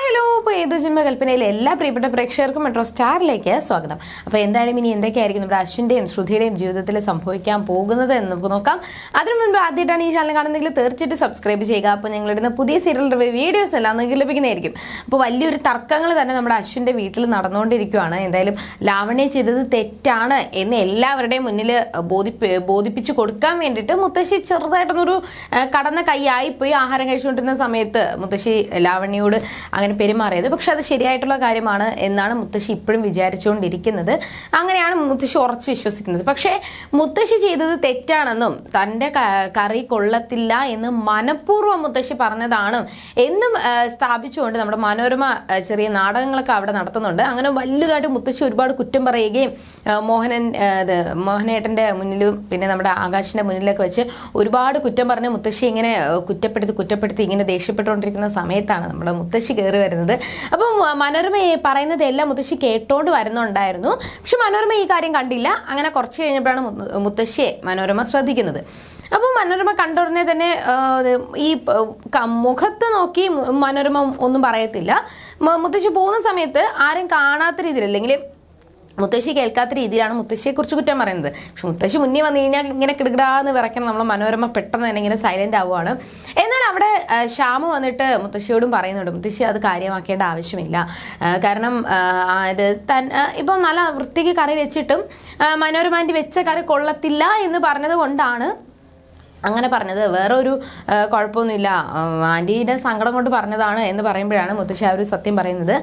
Hi hello ഇപ്പോൾ ഏത് ജിമ്മകൽപ്പനയിലെ എല്ലാ പ്രിയപ്പെട്ട പ്രേക്ഷകർക്കും മെട്രോ സ്റ്റാറിലേക്ക് സ്വാഗതം. അപ്പോൾ എന്തായാലും ഇനി എന്തൊക്കെയായിരിക്കും നമ്മുടെ അശ്വിന്റെയും ശ്രുതിയുടെയും ജീവിതത്തിൽ സംഭവിക്കാൻ പോകുന്നത് എന്ന് നമുക്ക് നോക്കാം. അതിനു മുൻപ് ആദ്യമായിട്ടാണ് ഈ ചാനൽ കാണുന്നതെങ്കിൽ തീർച്ചയായിട്ടും സബ്സ്ക്രൈബ് ചെയ്യുക. അപ്പോൾ ഞങ്ങളിടുന്ന പുതിയ സീരിയൽ റിവ്യൂ വീഡിയോസ് എല്ലാം നിങ്ങൾക്ക് ലഭിക്കുന്നതായിരിക്കും. അപ്പോൾ വലിയൊരു തർക്കങ്ങൾ തന്നെ നമ്മുടെ അശ്വിന്റെ വീട്ടിൽ നടന്നുകൊണ്ടിരിക്കുകയാണ് എന്തായാലും ലാവണ്യ ചെയ്തത് തെറ്റാണ് എന്ന് എല്ലാവരുടെയും മുന്നിൽ ബോധിപ്പി ബോധിപ്പിച്ചു കൊടുക്കാൻ വേണ്ടിയിട്ട് മുത്തശ്ശി ചെറുതായിട്ടൊന്നൊരു കടന്ന കൈയായി പോയി ആഹാരം കഴിച്ചുകൊണ്ടിരുന്ന സമയത്ത് മുത്തശ്ശി ലാവണ്യയോട് അങ്ങനെ പെരുമാറിയത്. പക്ഷെ അത് ശരിയായിട്ടുള്ള കാര്യമാണ് എന്നാണ് മുത്തശ്ശി ഇപ്പോഴും വിചാരിച്ചുകൊണ്ടിരിക്കുന്നത്. അങ്ങനെയാണ് മുത്തശ്ശി ഉറച്ച് വിശ്വസിക്കുന്നത്. പക്ഷേ മുത്തശ്ശി ചെയ്തത് തെറ്റാണെന്നും തന്റെ കറി കൊള്ളത്തില്ല എന്ന് മനഃപൂർവം മുത്തശ്ശി പറഞ്ഞതാണ് എന്നും സ്ഥാപിച്ചുകൊണ്ട് നമ്മുടെ മനോരമ ചെറിയ നാടകങ്ങളൊക്കെ അവിടെ നടത്തുന്നുണ്ട്. അങ്ങനെ വലുതായിട്ട് മുത്തശ്ശി ഒരുപാട് കുറ്റം പറയുകയും മോഹനൻ മോഹനേട്ടന്റെ മുന്നിലും പിന്നെ നമ്മുടെ ആകാശിന്റെ മുന്നിലൊക്കെ വെച്ച് ഒരുപാട് കുറ്റം പറഞ്ഞ് മുത്തശ്ശി ഇങ്ങനെ കുറ്റപ്പെടുത്തി കുറ്റപ്പെടുത്തി ഇങ്ങനെ ദേഷ്യപ്പെട്ടുകൊണ്ടിരിക്കുന്ന സമയത്താണ് നമ്മുടെ മുത്തശ്ശി കയറി വരുന്നത്. അപ്പം മനോരമ പറയുന്നത് എല്ലാം മുത്തശ്ശി കേട്ടോണ്ട് വരുന്നുണ്ടായിരുന്നു. പക്ഷെ മനോരമ ഈ കാര്യം കണ്ടില്ല. അങ്ങനെ കുറച്ച് കഴിഞ്ഞപ്പോഴാണ് മുത്ത- മുത്തശ്ശിയെ മനോരമ ശ്രദ്ധിക്കുന്നത്. അപ്പം മനോരമ കണ്ട ഉടനെ തന്നെ ഈ മുഖത്ത് നോക്കി മനോരമ ഒന്നും പറയത്തില്ല. മുത്തശ്ശി പോകുന്ന സമയത്ത് ആരും കാണാത്ത രീതിയിൽ അല്ലെങ്കിൽ മുത്തശ്ശി കേൾക്കാത്ത രീതിയിലാണ് മുത്തശ്ശിയെ കുറിച്ച് കുറ്റം പറയുന്നത്. പക്ഷെ മുത്തശ്ശി മുന്നേ വന്നു കഴിഞ്ഞാൽ ഇങ്ങനെ കിടുകിടാന്ന് വിറയ്ക്കണം. നമ്മളെ മനോരമ പെട്ടെന്ന് തന്നെ ഇങ്ങനെ സൈലന്റ് ആവുകയാണ് എന്നാൽ അവിടെ ശ്യാമ വന്നിട്ട് മുത്തശ്ശിയോടും പറയുന്നുണ്ട് മുത്തശ്ശി അത് കാര്യമാക്കേണ്ട ആവശ്യമില്ല. കാരണം അത് തൻ ഇപ്പം നല്ല വൃത്തിക്ക് കറി വെച്ചിട്ടും മനോരമാന്റെ വെച്ച കറി കൊള്ളത്തില്ല എന്ന് പറഞ്ഞത് കൊണ്ടാണ് അങ്ങനെ പറഞ്ഞത്. വേറെ ഒരു കുഴപ്പമൊന്നുമില്ല. ആന്റീന്റെ സങ്കടം കൊണ്ട് പറഞ്ഞതാണ് എന്ന് പറയുമ്പോഴാണ് മുത്തശ്ശി ആ ഒരു സത്യം പറയുന്നത്.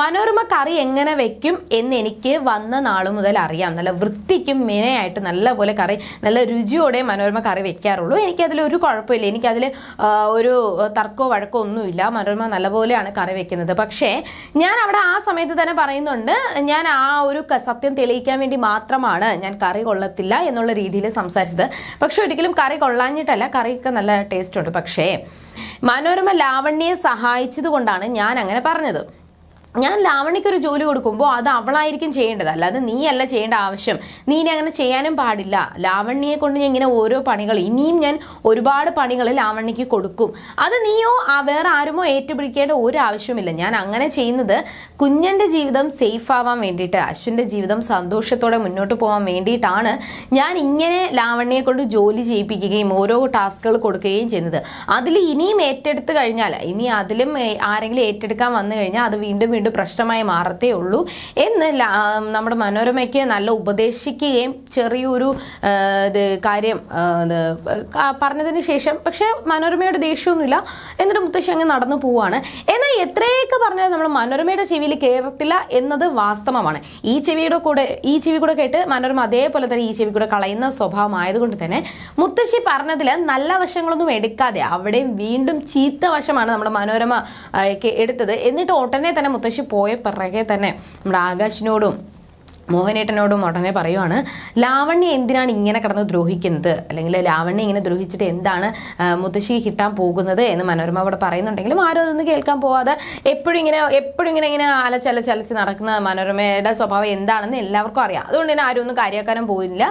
മനോരമ കറി എങ്ങനെ വെക്കും എന്ന് എനിക്ക് വന്ന നാൾ മുതൽ അറിയാം. നല്ല വൃത്തിക്കും മിനയായിട്ട് നല്ല പോലെ കറി നല്ല രുചിയോടെ മനോരമ കറി വെക്കാറുള്ളൂ. എനിക്കതിൽ ഒരു കുഴപ്പമില്ല. എനിക്കതിൽ ഒരു തർക്കമോ വഴക്കോ ഒന്നുമില്ല. മനോരമ നല്ലപോലെയാണ് കറി വെക്കുന്നത്. പക്ഷേ ഞാൻ അവിടെ ആ സമയത്ത് തന്നെ പറയുന്നുണ്ട് ഞാൻ ആ ഒരു സത്യം തെളിയിക്കാൻ വേണ്ടി മാത്രമാണ് ഞാൻ കറി കൊള്ളത്തില്ല എന്നുള്ള രീതിയിൽ സംസാരിച്ചത്. പക്ഷെ ഒരിക്കലും കറി കൊള്ളാഞ്ഞിട്ടല്ല കറിയൊക്കെ നല്ല ടേസ്റ്റ് ഉണ്ട്. പക്ഷേ മനോരമ ലാവണ്യെ സഹായിച്ചത് കൊണ്ടാണ് ഞാൻ അങ്ങനെ പറഞ്ഞത്. ഞാൻ ലാവണിക്ക് ഒരു ജോലി കൊടുക്കുമ്പോൾ അത് അവളായിരിക്കും ചെയ്യേണ്ടത്. അല്ലാതെ നീയല്ല ചെയ്യേണ്ട ആവശ്യം. നീ ഇനി അങ്ങനെ ചെയ്യാനും പാടില്ല. ലാവണ്യെ കൊണ്ട് ഞാൻ ഇങ്ങനെ ഓരോ പണികൾ ഇനിയും ഞാൻ ഒരുപാട് പണികൾ ലാവണ്യക്ക് കൊടുക്കും. അത് നീയോ വേറെ ആരുമോ ഏറ്റുപിടിക്കേണ്ട ഒരു ആവശ്യമില്ല ഞാൻ അങ്ങനെ ചെയ്യുന്നത് കുഞ്ഞന്റെ ജീവിതം സേഫ് ആവാൻ വേണ്ടിയിട്ട് അശ്വിന്റെ ജീവിതം സന്തോഷത്തോടെ മുന്നോട്ട് പോകാൻ വേണ്ടിയിട്ടാണ് ഞാൻ ഇങ്ങനെ ലാവണ്യെ കൊണ്ട് ജോലി ചെയ്യിപ്പിക്കുകയും ഓരോ ടാസ്കുകൾ കൊടുക്കുകയും ചെയ്യുന്നത്. അതിൽ ഇനിയും ഏറ്റെടുത്ത് കഴിഞ്ഞാൽ ഇനി അതിലും ആരെങ്കിലും ഏറ്റെടുക്കാൻ വന്നു കഴിഞ്ഞാൽ അത് വീണ്ടും വീണ്ടും പ്രശ്നമായി മാറത്തേ ഉള്ളൂ. എന്ന് നമ്മുടെ മനോരമയ്ക്ക് നല്ല ഉപദേശിക്കുകയും ചെറിയൊരു ഇത് കാര്യം പറഞ്ഞതിന് ശേഷം പക്ഷേ മനോരമയുടെ ദേഷ്യമൊന്നുമില്ല. എന്നിട്ട് മുത്തശ്ശി അങ്ങ് നടന്നു പോവാണ്. എന്നാൽ എത്രയൊക്കെ പറഞ്ഞാൽ നമ്മൾ മനോരമയുടെ ചെവിയിൽ കയറത്തില്ല എന്നത് വാസ്തവമാണ്. ഈ ചെവിയുടെ കൂടെ ഈ ചെവി കൂടെ കേട്ട് മനോരമ അതേപോലെ തന്നെ ഈ ചെവി കൂടെ കളയുന്ന സ്വഭാവം ആയതുകൊണ്ട് തന്നെ മുത്തശ്ശി പറഞ്ഞതിൽ നല്ല വശങ്ങളൊന്നും എടുക്കാതെ അവിടെയും വീണ്ടും ചീത്ത വശമാണ് നമ്മുടെ മനോരമ എടുത്തത്. എന്നിട്ട് ഉടനെ തന്നെ മുത്തശ്ശി പോയ പിറകെ തന്നെ നമ്മുടെ ആകാശിനോടും മോഹനേട്ടനോടും ഉടനെ പറയുവാണ് ലാവണ്യ എന്തിനാണ് ഇങ്ങനെ കടന്ന് ദ്രോഹിക്കുന്നത്? അല്ലെങ്കിൽ ലാവണ്യ ഇങ്ങനെ ദ്രോഹിച്ചിട്ട് എന്താണ് മുത്തശ്ശി കിട്ടാൻ പോകുന്നത്? എന്ന് മനോരമ അവിടെ പറയുന്നുണ്ടെങ്കിലും ആരും അതൊന്നും കേൾക്കാൻ പോവാതെ എപ്പോഴും ഇങ്ങനെ എപ്പോഴും ഇങ്ങനെ ഇങ്ങനെ അലച്ചലച്ചലച്ച് നടക്കുന്ന മനോരമയുടെ സ്വഭാവം എന്താണെന്ന് എല്ലാവർക്കും അറിയാം. അതുകൊണ്ട് തന്നെ ആരും ഒന്നും കാര്യമാക്കാനും പോയില്ല.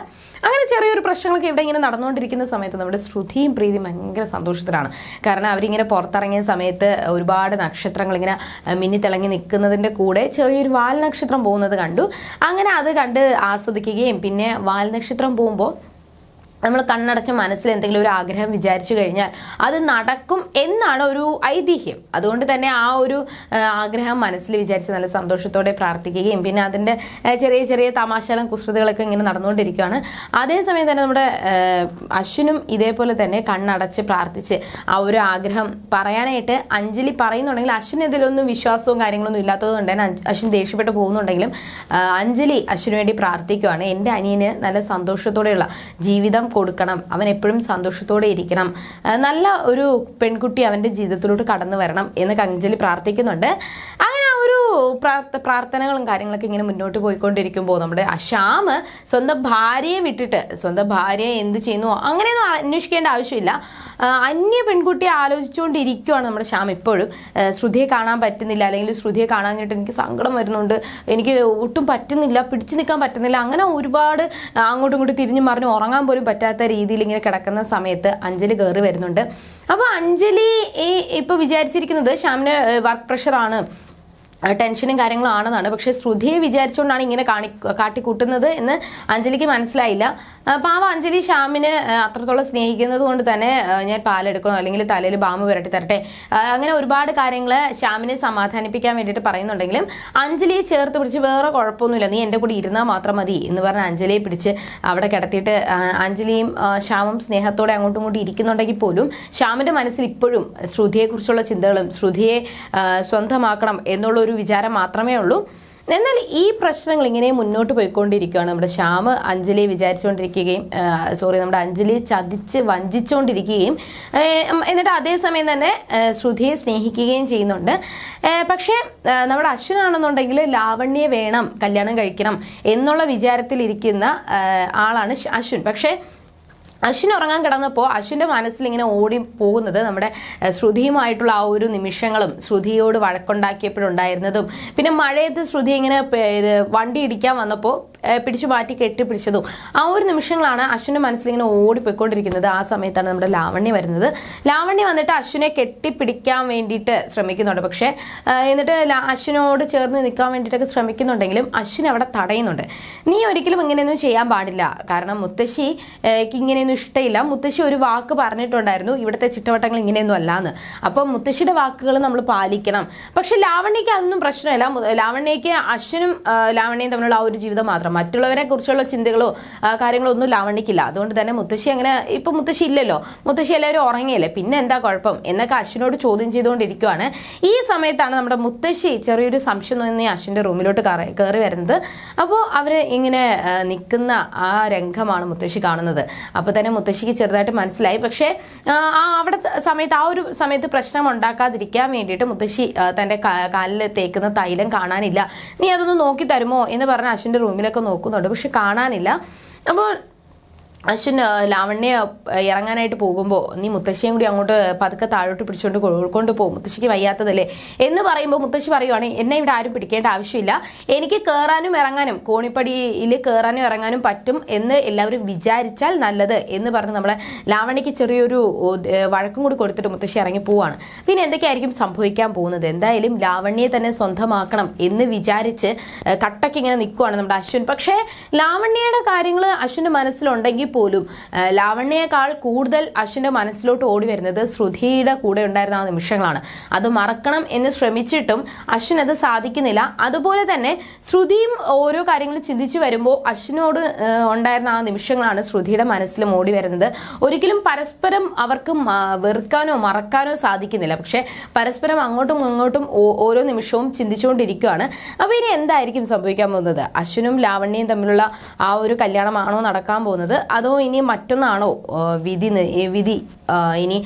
അങ്ങനെ ചെറിയൊരു പ്രശ്നങ്ങളൊക്കെ ഇവിടെ ഇങ്ങനെ നടന്നുകൊണ്ടിരിക്കുന്ന സമയത്ത് നമ്മുടെ ശ്രുതിയും പ്രീതിയും ഭയങ്കര സന്തോഷത്തിലാണ്. കാരണം അവരിങ്ങനെ പുറത്തിറങ്ങിയ സമയത്ത് ഒരുപാട് നക്ഷത്രങ്ങൾ ഇങ്ങനെ മിന്നിത്തിളങ്ങി നിൽക്കുന്നതിന്റെ കൂടെ ചെറിയൊരു വാൽ നക്ഷത്രം പോകുന്നത് കണ്ടു. അങ്ങനെ അത് കണ്ട് ആസ്വദിക്കുകയും പിന്നെ വാൽനക്ഷത്രം പോകുമ്പോൾ നമ്മൾ കണ്ണടച്ച് മനസ്സിൽ എന്തെങ്കിലും ഒരു ആഗ്രഹം വിചാരിച്ചു കഴിഞ്ഞാൽ അത് നടക്കും എന്നാണ് ഒരു ഐതിഹ്യം. അതുകൊണ്ട് തന്നെ ആ ഒരു ആഗ്രഹം മനസ്സിൽ വിചാരിച്ച് നല്ല സന്തോഷത്തോടെ പ്രാർത്ഥിക്കുകയും പിന്നെ അതിന്റെ ചെറിയ ചെറിയ തമാശകളും കുസൃതികളൊക്കെ ഇങ്ങനെ നടന്നുകൊണ്ടിരിക്കുകയാണ്. അതേസമയം തന്നെ നമ്മുടെ അശ്വിനും ഇതേപോലെ തന്നെ കണ്ണടച്ച് പ്രാർത്ഥിച്ച് ആ ഒരു ആഗ്രഹം പറയാനായിട്ട് അഞ്ജലി പറയുന്നുണ്ടെങ്കിൽ അശ്വിന് ഇതിലൊന്നും വിശ്വാസവും കാര്യങ്ങളൊന്നും ഇല്ലാത്തത് കൊണ്ട് തന്നെ അശ്വിൻ ദേഷ്യപ്പെട്ട് പോകുന്നുണ്ടെങ്കിലും അഞ്ജലി അശ്വിന് വേണ്ടി പ്രാർത്ഥിക്കുകയാണ് എന്റെ അനിയന് നല്ല സന്തോഷത്തോടെയുള്ള ജീവിതം കൊടുക്കണം. അവൻ എപ്പോഴും സന്തോഷത്തോടെ ഇരിക്കണം. നല്ല ഒരു പെൺകുട്ടി അവന്റെ ജീവിതത്തിലോട്ട് കടന്നു വരണം എന്ന് കഞ്ചലി പ്രാർത്ഥിക്കുന്നുണ്ട്. ആ പ്രാർത്ഥനകളും കാര്യങ്ങളൊക്കെ ഇങ്ങനെ മുന്നോട്ട് പോയിക്കൊണ്ടിരിക്കുമ്പോൾ നമ്മുടെ അശാം സ്വന്തം ഭാര്യയെ വിട്ടിട്ട് സ്വന്തം ഭാര്യയെ എന്ത് ചെയ്യുന്നു അങ്ങനെയൊന്നും അന്വേഷിക്കേണ്ട ആവശ്യമില്ല. അന്യ പെൺകുട്ടിയെ ആലോചിച്ചുകൊണ്ടിരിക്കുകയാണ് നമ്മുടെ ശ്യാം ഇപ്പോഴും. ശ്രുതിയെ കാണാൻ പറ്റുന്നില്ല. അല്ലെങ്കിൽ ശ്രുതിയെ കാണാനായിട്ട് എനിക്ക് സങ്കടം വരുന്നുണ്ട്. എനിക്ക് ഒട്ടും പറ്റുന്നില്ല. പിടിച്ചു നിൽക്കാൻ പറ്റുന്നില്ല. അങ്ങനെ ഒരുപാട് അങ്ങോട്ടും ഇങ്ങോട്ടും തിരിഞ്ഞു മറിഞ്ഞ് ഉറങ്ങാൻ പോലും പറ്റാത്ത രീതിയിൽ ഇങ്ങനെ കിടക്കുന്ന സമയത്ത് അഞ്ജലി കയറി വരുന്നുണ്ട്. അപ്പോൾ അഞ്ജലി ഈ ഇപ്പോൾ വിചാരിച്ചിരിക്കുന്നത് ശ്യാമിന് വർക്ക് പ്രഷറാണ് ടെൻഷനും കാര്യങ്ങളും ആണെന്നാണ് പക്ഷെ ശ്രുതിയെ വിചാരിച്ചുകൊണ്ടാണ് ഇങ്ങനെ കാണി കാട്ടിക്കൂട്ടുന്നത് എന്ന് അഞ്ജലിക്ക് മനസ്സിലായില്ല. പാവ അഞ്ജലി ശ്യാമിന് അത്രത്തോളം സ്നേഹിക്കുന്നത് കൊണ്ട് തന്നെ ഞാൻ പാലെടുക്കണോ അല്ലെങ്കിൽ തലയിൽ ബാമ്പ് പുരട്ടി തരട്ടെ. അങ്ങനെ ഒരുപാട് കാര്യങ്ങൾ ശ്യാമിനെ സമാധാനിപ്പിക്കാൻ വേണ്ടിയിട്ട് പറയുന്നുണ്ടെങ്കിലും അഞ്ജലിയെ ചേർത്ത് പിടിച്ച് വേറെ കുഴപ്പമൊന്നുമില്ല. നീ എന്റെ കൂടെ ഇരുന്നാൽ മാത്രം മതി എന്ന് പറഞ്ഞ് അഞ്ജലിയെ പിടിച്ച് അവിടെ കിടത്തിയിട്ട് അഞ്ജലിയും ശ്യാമും സ്നേഹത്തോടെ അങ്ങോട്ടും ഇങ്ങോട്ടും ഇരിക്കുന്നുണ്ടെങ്കിൽ പോലും ശ്യാമിന്റെ മനസ്സിൽ ഇപ്പോഴും ശ്രുതിയെക്കുറിച്ചുള്ള ചിന്തകളും ശ്രുതിയെ സ്വന്തമാക്കണം എന്നുള്ള ഒരു വിചാരം മാത്രമേ ഉള്ളൂ. എന്നാൽ ഈ പ്രശ്നങ്ങൾ ഇങ്ങനെ മുന്നോട്ട് പോയിക്കൊണ്ടിരിക്കുകയാണ്. നമ്മുടെ ശ്യാമ് അഞ്ജലിയെ വിചാരിച്ചുകൊണ്ടിരിക്കുകയും സോറി നമ്മുടെ അഞ്ജലിയെ ചതിച്ച് വഞ്ചിച്ചുകൊണ്ടിരിക്കുകയും എന്നിട്ട് അതേസമയം തന്നെ ശ്രുതിയെ സ്നേഹിക്കുകയും ചെയ്യുന്നുണ്ട്. പക്ഷേ നമ്മുടെ അശ്വിനാണെന്നുണ്ടെങ്കിൽ ലാവണ്യെ വേണം കല്യാണം കഴിക്കണം എന്നുള്ള വിചാരത്തിലിരിക്കുന്ന ആളാണ് അശ്വിൻ. പക്ഷേ അശ്വിൻ ഉറങ്ങാൻ കിടന്നപ്പോൾ അശ്വിന്റെ മനസ്സിൽ ഇങ്ങനെ ഓടി പോകുന്നത് നമ്മുടെ ശ്രുതിയുമായിട്ടുള്ള ആ ഒരു നിമിഷങ്ങളും ശ്രുതിയോട് വഴക്കുണ്ടാക്കിയപ്പോഴുണ്ടായിരുന്നതും. പിന്നെ മഴയത്ത് ശ്രുതി ഇങ്ങനെ വണ്ടി ഇടിക്കാൻ വന്നപ്പോൾ പിടിച്ചു മാറ്റി കെട്ടിപ്പിടിച്ചതും ആ ഒരു നിമിഷങ്ങളാണ് അശ്വിന്റെ മനസ്സിലിങ്ങനെ ഓടിപ്പോയിക്കൊണ്ടിരിക്കുന്നത്. ആ സമയത്താണ് നമ്മുടെ ലാവണ്യ വരുന്നത്. ലാവണ്യ വന്നിട്ട് അശ്വിനെ കെട്ടിപ്പിടിക്കാൻ വേണ്ടിയിട്ട് ശ്രമിക്കുന്നുണ്ട്. പക്ഷേ എന്നിട്ട് അശ്വിനോട് ചേർന്ന് നിൽക്കാൻ വേണ്ടിയിട്ടൊക്കെ ശ്രമിക്കുന്നുണ്ടെങ്കിലും അശ്വിൻ അവിടെ തടയുന്നുണ്ട്. നീ ഒരിക്കലും ഇങ്ങനെയൊന്നും ചെയ്യാൻ പാടില്ല. കാരണം മുത്തശ്ശി ഏഹ്, ഇങ്ങനെയൊന്നും ഇഷ്ടമില്ല മുത്തശ്ശി ഒരു വാക്ക് പറഞ്ഞിട്ടുണ്ടായിരുന്നു. ഇവിടുത്തെ ചിട്ടവട്ടങ്ങൾ ഇങ്ങനെയൊന്നും അല്ലാന്ന്. അപ്പോൾ മുത്തശ്ശിയുടെ വാക്കുകൾ നമ്മൾ പാലിക്കണം. പക്ഷെ ലാവണ്യക്ക് അതൊന്നും പ്രശ്നമില്ല. ലാവണ്യക്ക് അശ്വനും ലാവണ്യയും തമ്മിലുള്ള ആ ഒരു ജീവിതം മാത്രം മറ്റുള്ളവരെ കുറിച്ചുള്ള ചിന്തകളോ കാര്യങ്ങളോ ഒന്നും ലാവണിക്കില്ല അതുകൊണ്ട് തന്നെ മുത്തശ്ശി അങ്ങനെ ഇപ്പൊ മുത്തശ്ശി ഇല്ലല്ലോ. മുത്തശ്ശി എല്ലാവരും ഉറങ്ങിയല്ലേ? പിന്നെ എന്താ കുഴപ്പം? എന്നൊക്കെ അശ്വിനോട് ചോദ്യം ചെയ്തുകൊണ്ടിരിക്കുവാണ്. ഈ സമയത്താണ് നമ്മുടെ മുത്തശ്ശി ചെറിയൊരു സംശയം തോന്നി അശ്വിന്റെ റൂമിലോട്ട് കയറി വരുന്നത്. അപ്പോൾ അവർ ഇങ്ങനെ നിൽക്കുന്ന ആ രംഗമാണ് മുത്തശ്ശി കാണുന്നത്. അപ്പോൾ തന്നെ മുത്തശ്ശിക്ക് ചെറുതായിട്ട് മനസ്സിലായി. പക്ഷേ ആ, അവിടെ സമയത്ത് ആ ഒരു സമയത്ത് പ്രശ്നം ഉണ്ടാക്കാതിരിക്കാൻ വേണ്ടിയിട്ട് മുത്തശ്ശി തന്റെ കാലിൽ തേക്കുന്ന തൈലം കാണാനില്ല. നീ അതൊന്ന് നോക്കി തരുമോ എന്ന് പറഞ്ഞ് അശ്വിന്റെ റൂമിലൊക്കെ നോക്കുന്നുണ്ട് പക്ഷെ കാണാനില്ല. അപ്പോൾ അശ്വിൻ ലാവണ്യ ഇറങ്ങാനായിട്ട് പോകുമ്പോൾ നീ മുത്തശ്ശിയും കൂടി അങ്ങോട്ട് പതുക്കെ താഴോട്ട് പിടിച്ചുകൊണ്ട് കൊ- കൊണ്ടുപോകും മുത്തശ്ശിക്ക് വയ്യാത്തതല്ലേ? എന്ന് പറയുമ്പോൾ മുത്തശ്ശി പറയുവാണ് എന്നെ ഇവിടെ ആരും പിടിക്കേണ്ട ആവശ്യമില്ല. എനിക്ക് കയറാനും ഇറങ്ങാനും കോണിപ്പടിയിൽ കയറാനും ഇറങ്ങാനും പറ്റും എന്ന് എല്ലാവരും വിചാരിച്ചാൽ നല്ലത് എന്ന് പറഞ്ഞ് നമ്മളെ ലാവണ്യക്ക് ചെറിയൊരു വഴക്കും കൂടി കൊടുത്തിട്ട് മുത്തശ്ശി ഇറങ്ങി പോവാണ്. പിന്നെ എന്തൊക്കെയായിരിക്കും സംഭവിക്കാൻ പോകുന്നത്? എന്തായാലും ലാവണ്യെ തന്നെ സ്വന്തമാക്കണം എന്ന് വിചാരിച്ച് കട്ടക്കിങ്ങനെ ഇങ്ങനെ നിൽക്കുവാണ് നമ്മുടെ അശ്വിൻ. പക്ഷേ ലാവണ്യയുടെ കാര്യങ്ങൾ അശ്വിന്റെ മനസ്സിലുണ്ടെങ്കിൽ പോലും ലാവണ്യേക്കാൾ കൂടുതൽ അശ്വിന്റെ മനസ്സിലോട്ട് ഓടി വരുന്നത് ശ്രുതിയുടെ കൂടെ ഉണ്ടായിരുന്ന ആ നിമിഷങ്ങളാണ്. അത് മറക്കണം എന്ന് ശ്രമിച്ചിട്ടും അശ്വിൻ അത് സാധിക്കുന്നില്ല. അതുപോലെ തന്നെ ശ്രുതിയും ഓരോ കാര്യങ്ങൾ ചിന്തിച്ചു വരുമ്പോൾ അശ്വിനോട് ഉണ്ടായിരുന്ന ആ നിമിഷങ്ങളാണ് ശ്രുതിയുടെ മനസ്സിലും ഓടി വരുന്നത്. ഒരിക്കലും പരസ്പരം അവർക്ക് വെറുക്കാനോ മറക്കാനോ സാധിക്കുന്നില്ല. പക്ഷെ പരസ്പരം അങ്ങോട്ടും ഇങ്ങോട്ടും ഓരോ നിമിഷവും ചിന്തിച്ചുകൊണ്ടിരിക്കുകയാണ് അപ്പോൾ ഇനി എന്തായിരിക്കും സംഭവിക്കാൻ പോകുന്നത്? അശ്വിനും ലാവണ്യയും തമ്മിലുള്ള ആ ഒരു കല്യാണമാണോ നടക്കാൻ പോകുന്നത്? അതോ ഇനി മറ്റൊന്നാണോ വിധി വിധി ഇനി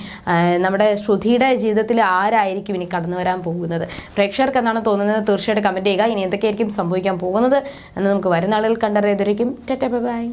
നമ്മുടെ ശ്രുതിയുടെ ജീവിതത്തിൽ ആരായിരിക്കും ഇനി കടന്നു വരാൻ പോകുന്നത്? പ്രേക്ഷകർക്ക് എന്നാണ് തോന്നുന്നത്? തീർച്ചയായിട്ടും കമന്റ് ചെയ്യുക. ഇനി എന്തൊക്കെയായിരിക്കും സംഭവിക്കാൻ പോകുന്നത് എന്ന് നമുക്ക് വരുന്ന ആളുകൾ കണ്ടറിയതായിരിക്കും ബൈ.